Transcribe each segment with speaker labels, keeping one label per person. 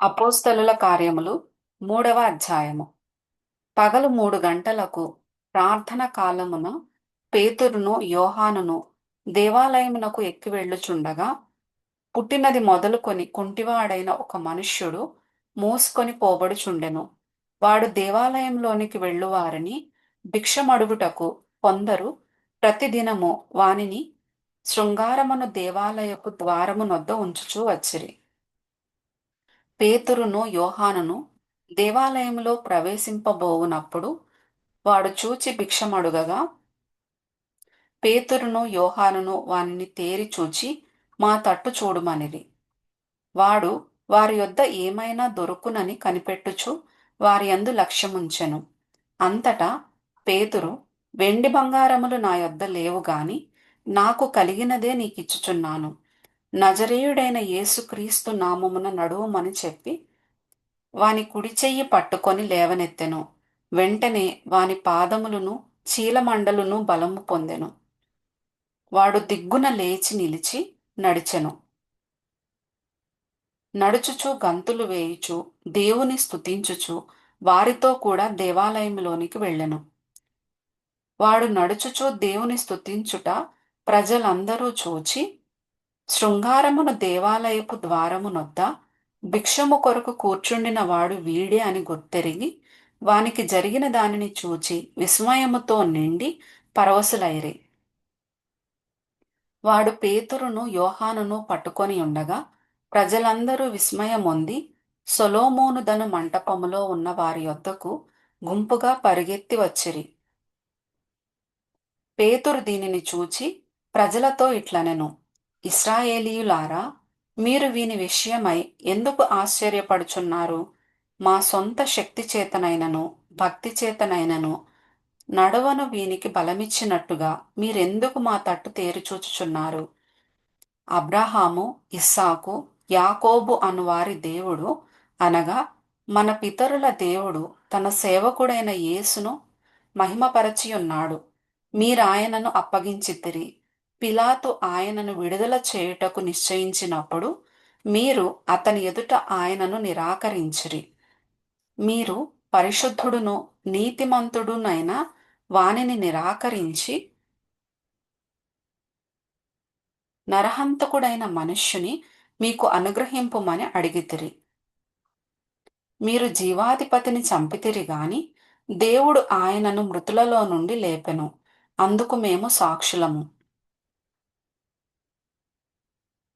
Speaker 1: అపోస్తలుల కార్యములు మూడవ అధ్యాయము. పగలు మూడు గంటలకు ప్రార్థన కాలమున పేతురును యోహానును దేవాలయమునకు ఎక్కి వెళ్ళుచుండగా పుట్టినది మొదలుకొని కుంటివాడైన ఒక మనుష్యుడు మోసుకొని పోబడుచుండెను. వాడు దేవాలయంలోనికి వెళ్ళువారిని భిక్షమడుగుటకు కొందరు ప్రతిదినము వానిని శృంగారమును దేవాలయపు ద్వారమునొద్ద ఉంచుచూ వచ్చిరి. పేతురును యోహానును దేవాలయంలో ప్రవేశింపబోవునప్పుడు వాడు చూచి భిక్షమడుగగా పేతురును యోహానును వానిని తేరి చూచి మా తట్టు చూడుమనిరి. వాడు వారి యొద్ద ఏమైనా దొరుకునని కనిపెట్టుచు వారి అందు లక్ష్యముంచెను. అంతటా పేతురు వెండి బంగారములు నా యొద్ద లేవు గాని నాకు కలిగినదే నీకిచ్చుచున్నాను. నజరేయుడైన యేసుక్రీస్తు నామమున నడువుమని చెప్పి వాని కుడి చెయ్యి పట్టుకొని లేవనెత్తెను. వెంటనే వాని పాదములను చీలమండలును బలము పొందెను. వాడు దిగ్గున లేచి నిలిచి నడిచెను. నడుచుచు గంతులు వేయుచు దేవుని స్తుతించుచు వారితో కూడా దేవాలయంలోనికి వెళ్ళెను. వాడు నడుచుచు దేవుని స్తుతించుట ప్రజలందరూ చూచి శృంగారమును దేవాలయపు ద్వారమునొద్ద భిక్షము కొరకు కూర్చుండిన వాడు వీడే అని గుర్తెరిగి వానికి జరిగిన దానిని చూచి విస్మయముతో నిండి పరవశులైరి. వాడు పేతురును యోహానును పట్టుకొని ఉండగా ప్రజలందరూ విస్మయమొంది సొలోమోనుదను మంటపములో ఉన్న వారి యొద్దకు గుంపుగా పరిగెత్తి వచ్చిరి. పేతురు దీనిని చూచి ప్రజలతో ఇట్లనెను ఇస్రాయేలీయులారా మీరు వీని విషయమై ఎందుకు ఆశ్చర్యపడుచున్నారు? మా సొంత శక్తి చేతనైనను భక్తి చేతనైనను నడవను వీనికి బలమిచ్చినట్టుగా మీరెందుకు మా తట్టు తేరిచూచుచున్నారు? అబ్రహాము ఇస్సాకు యాకోబు అనువారి దేవుడు అనగా మన పితరుల దేవుడు తన సేవకుడైన యేసును మహిమపరచి ఉన్నాడు మీరాయనను అప్పగించితిరి. పిలాతు ఆయనను విడుదల చేయుటకు నిశ్చయించినప్పుడు మీరు అతని ఎదుట ఆయనను నిరాకరించిరి. మీరు పరిశుద్ధుడును నీతిమంతుడునైన వానిని నిరాకరించి నరహంతకుడైన మనుష్యుని మీకు అనుగ్రహింపుమని అడిగితిరి. మీరు జీవాధిపతిని చంపితిరి గాని దేవుడు ఆయనను మృతులలో నుండి లేపెను. అందుకు మేము సాక్షులము.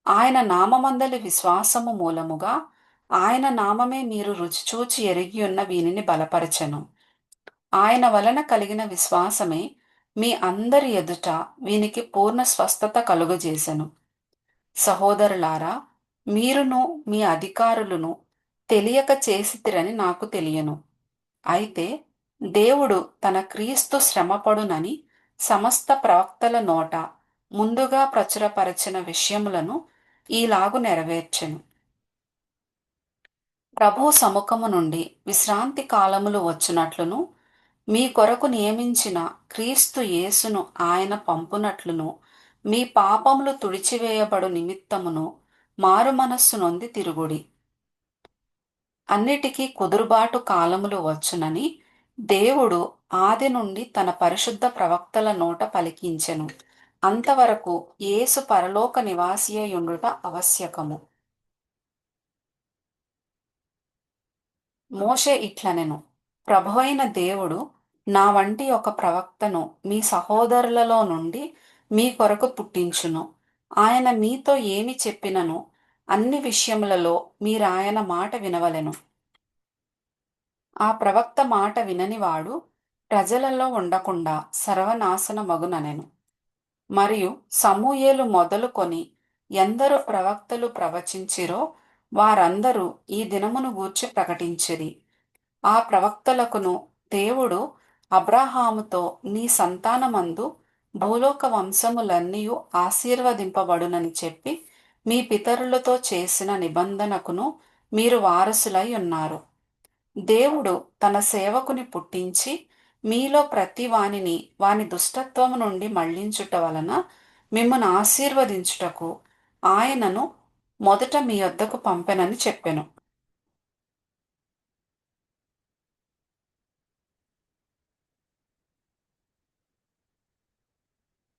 Speaker 1: ఆయన నామమందలి విశ్వాసము మూలముగా ఆయన నామమే మీరు రుచిచూచి ఎరిగి ఉన్న వీనిని బలపరచెను. ఆయన వలన కలిగిన విశ్వాసమే మీ అందరి ఎదుట వీనికి పూర్ణ స్వస్థత కలుగజేసెను. సహోదరులారా మీరును మీ అధికారులను తెలియక చేసితిరని నాకు తెలియను. అయితే దేవుడు తన క్రీస్తు శ్రమపడునని సమస్త ప్రవక్తల నోట ముందుగా ప్రచురపరచిన విషయములను ఈలాగు నెరవేర్చెను. ప్రభు సముఖము నుండి విశ్రాంతి కాలములు వచ్చినట్లును మీ కొరకు నియమించిన క్రీస్తు యేసును ఆయన పంపునట్లును మీ పాపములు తుడిచివేయబడు నిమిత్తమును మారు మనస్సు నొంది తిరుగుడి. అన్నిటికీ కుదురుబాటు కాలములు వచ్చునని దేవుడు ఆది నుండి తన పరిశుద్ధ ప్రవక్తల నోట పలికించెను. అంతవరకు యేసు పరలోక నివాసియుండుట ఆవశ్యకము. మోషే ఇట్లనెను ప్రభువైన దేవుడు నా వంటి ఒక ప్రవక్తను మీ సహోదరులలో నుండి మీ కొరకు పుట్టించును. ఆయన మీతో ఏమి చెప్పినను అన్ని విషయములలో మీరాయన మాట వినవలెను. ఆ ప్రవక్త మాట విననివాడు ప్రజలలో ఉండకుండా సర్వనాశన మగుననెను మరియు సమూయేలు మొదలుకొని ఎందరు ప్రవక్తలు ప్రవచించిరో వారందరూ ఈ దినమును గూర్చి ప్రకటించిరి. ఆ ప్రవక్తలకును దేవుడు అబ్రాహాముతో నీ సంతానమందు భూలోక వంశములన్నీ ఆశీర్వదింపబడునని చెప్పి మీ పితరులతో చేసిన నిబంధనకును మీరు వారసులై ఉన్నారు. దేవుడు తన సేవకుని పుట్టించి మీలో ప్రతి వానిని వాని దుష్టత్వము నుండి మళ్ళించుట వలన మిమ్మను ఆశీర్వదించుటకు ఆయనను మొదట మీ వద్దకు పంపెనని చెప్పెను.